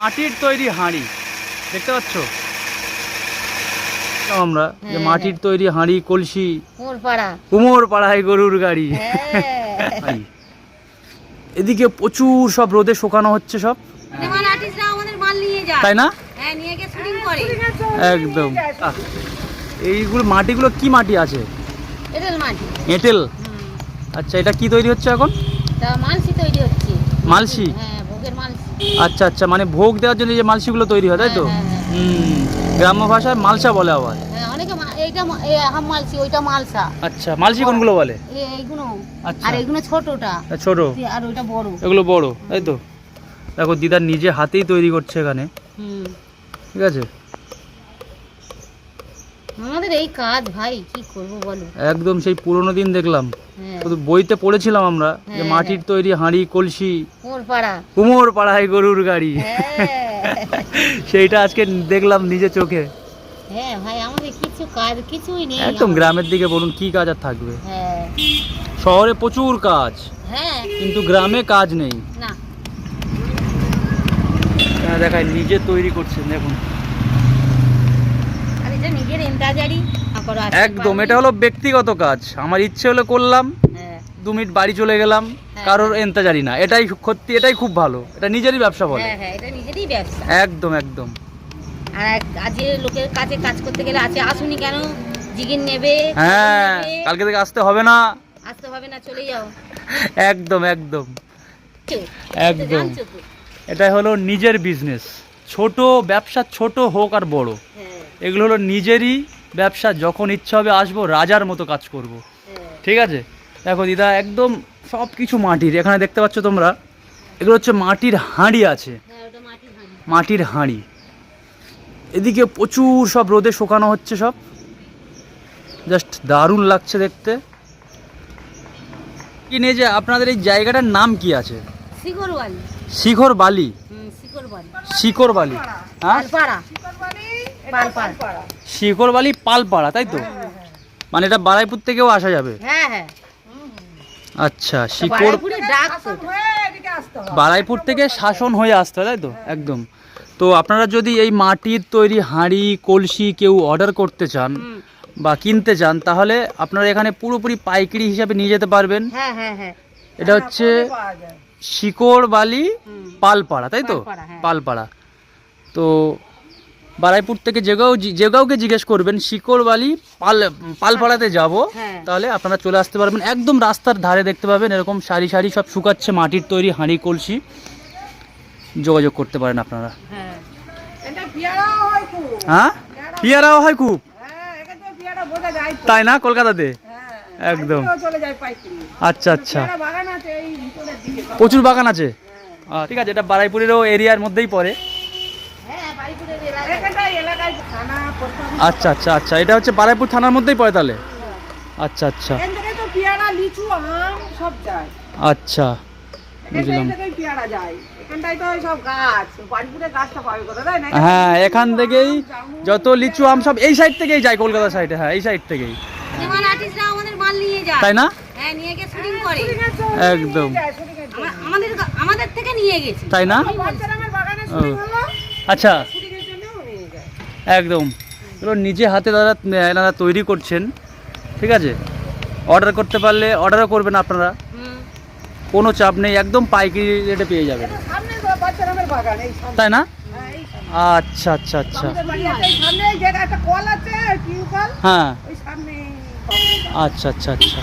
মাটির তৈরি হাঁড়ি। দেখতে পাচ্ছ? আমরা যে হ্যাঁ, মাটির তৈরি হাঁড়ি কলসি কুমোর পাড়ায় গরুর গাড়ি। হ্যাঁ। এদিকে প্রচুর সব রোদে শুকানো হচ্ছে সব। তাই না? হ্যাঁ নিয়ে গিয়ে শুটিং করে। একদম। এইগুলো মাটিগুলো কি মাটি আছে? এঁটেল মাটি। এঁটেল? হুম। আচ্ছা এটা কি তৈরি হচ্ছে এখন? মালসি তৈরি হচ্ছে। মালসি? হ্যাঁ ভোগের মালসি। আচ্ছা আচ্ছা মানে ভোগ দেওয়ার জন্য যে মালসিগুলো তৈরি হয় তাই তো? হ্যাঁ, হ্যাঁ, হুম গ্রাম্য ভাষায় মালসা বলে আবার। হ্যাঁ অনেকে এইটা হাম মালসি ওইটা মালসা। আচ্ছা মালসি কোনগুলো বলে? এইগুলো আচ্ছা। আর এইগুলো ছোটটা। ছোট? আর ওইটা বড়। এগুলো বড় তাই তো? দেখো দিদার নিজে হাতেই তৈরি করছে এখানে। হুম। ঠিক আছে? আমাদের এই কাজ ভাই কি করব বলো? একদম সেই পুরোনো দিন দেখলাম। হ্যাঁ শুধু বইতে পড়েছিলাম আমরা যে হ্যাঁ, মাটির তৈরি হাঁড়ি কলসি কুমোর পাড়ায় গরুর গাড়ি। হ্যাঁ। সেইটা আজকে দেখলাম নিজে চোখে। হ্যাঁ ভাই আমাদের কিছু কাজ কিছুই নেই। একদম গ্রামের দিকে বলুন কি কাজ আর থাকবে? হ্যাঁ শহরে প্রচুর কাজ হ্যাঁ। কিন্তু গ্রামে কাজ নেই। না। হ্যাঁ, দেখায় নিজে তৈরি করছেন দেখুন। নিজের এন্তাজারি করো একদম এটা হলো ব্যক্তিগত কাজ। আমার ইচ্ছে হলো করলাম হ্যাঁ। দু মিনিট বাড়ি চলে গেলাম হ্যাঁ। কারোর এন্তাজারি না। এটাই সত্যি এটাই খুব ভালো। এটা নিজেরই ব্যবসা বলে। হ্যাঁ হ্যাঁ এটা নিজেরই ব্যবসা। একদম একদম। আর এক লোকের কাছে কাজ করতে গেলে আছে আসুনি কেন? জিগির নেবে হ্যাঁ কালকে থেকে আসতে হবে না। আসতে হবে না চলে যাও। একদম একদম। একদম। এটাই হলো নিজের বিজনেস ছোট ব্যবসা ছোট হোক আর বড়। এগুলো হলো নিজেরই ব্যবসা যখন ইচ্ছা হবে আসব রাজার মতো কাজ করব। ঠিক আছে? দেখো দিদা একদম সব কিছু মাটির। এখানে দেখতে পাচ্ছ তোমরা এগুলো হচ্ছে মাটির হাঁড়ি আছে। হ্যাঁ মাটির হাঁড়ি। এদিকে প্রচুর সব রোদে শুকানো হচ্ছে সব। জাস্ট দারুণ লাগছে দেখতে। কি নিয়ে যে আপনাদের এই জায়গাটার নাম কি আছে? শিকড় বালি। শিখর বালি? বালি। বালি। হ্যাঁ? পালপাড়া পালপাড়া। বালি পালপাড়া তাই তো? মানে এটা বারাইপুর থেকেও আসা যাবে? হ্যাঁ হ্যাঁ। আচ্ছা শিকর বারাইপুরে থেকে শাসন হয়ে আসতে হয় তাই তো? একদম। তো আপনারা যদি এই মাটির তৈরি হাঁড়ি কলসি কেউ অর্ডার করতে চান বা কিনতে চান তাহলে আপনারা এখানে পুরোপুরি পাইকারি হিসাবে নিয়ে যেতে পারবেন। হ্যাঁ হ্যাঁ হ্যাঁ। এটা হচ্ছে শিকড় বালি পালপাড়া তাই তো? হ্যাঁ। পালপাড়া। তো বারাইপুর থেকে যে কাউ যে কাউকে জিজ্ঞেস করবেন শিকড় বালি পাল পালপাড়াতে যাব হ্যাঁ। তাহলে আপনারা চলে আসতে পারবেন। একদম রাস্তার ধারে দেখতে পাবেন এরকম সারি সারি সব শুকাচ্ছে মাটির তৈরি হাঁড়ি কলসি। যোগাযোগ করতে পারেন আপনারা। হ্যাঁ। হ্যাঁ পিয়ারাও হয় খুব? তাই না কলকাতাতে? একদম। আচ্ছা আচ্ছা। প্রচুর বাগান আছে? ঠিক আছে এটা বারাইপুরেরও এরিয়ার মধ্যেই পড়ে। হ্যাঁ আচ্ছা আচ্ছা আচ্ছা। এটা হচ্ছে বারাইপুর থানার মধ্যেই পড়ে তাহলে? আচ্ছা আচ্ছা। এখান থেকে তো পেয়ারা লিচু আম সব যায়। আচ্ছা বুঝলাম। হ্যাঁ এখান থেকেই যত লিচু আম সব এই সাইড থেকেই যায় কলকাতা সাইডে হ্যাঁ এই সাইড থেকেই। তাই না? হ্যাঁ করে। একদম। আমাদের আমাদের থেকে নিয়ে গেছে। তাই না? আচ্ছা। একদম। এগুলো নিজে হাতে দাদা এনারা তৈরি করছেন। ঠিক আছে? অর্ডার করতে পারলে অর্ডারও করবেন আপনারা। কোনো চাপ নেই, একদম পাইকারি রেটে পেয়ে যাবেন। তাই না। আচ্ছা আচ্ছা আচ্ছা। হ্যাঁ। আচ্ছা আচ্ছা আচ্ছা।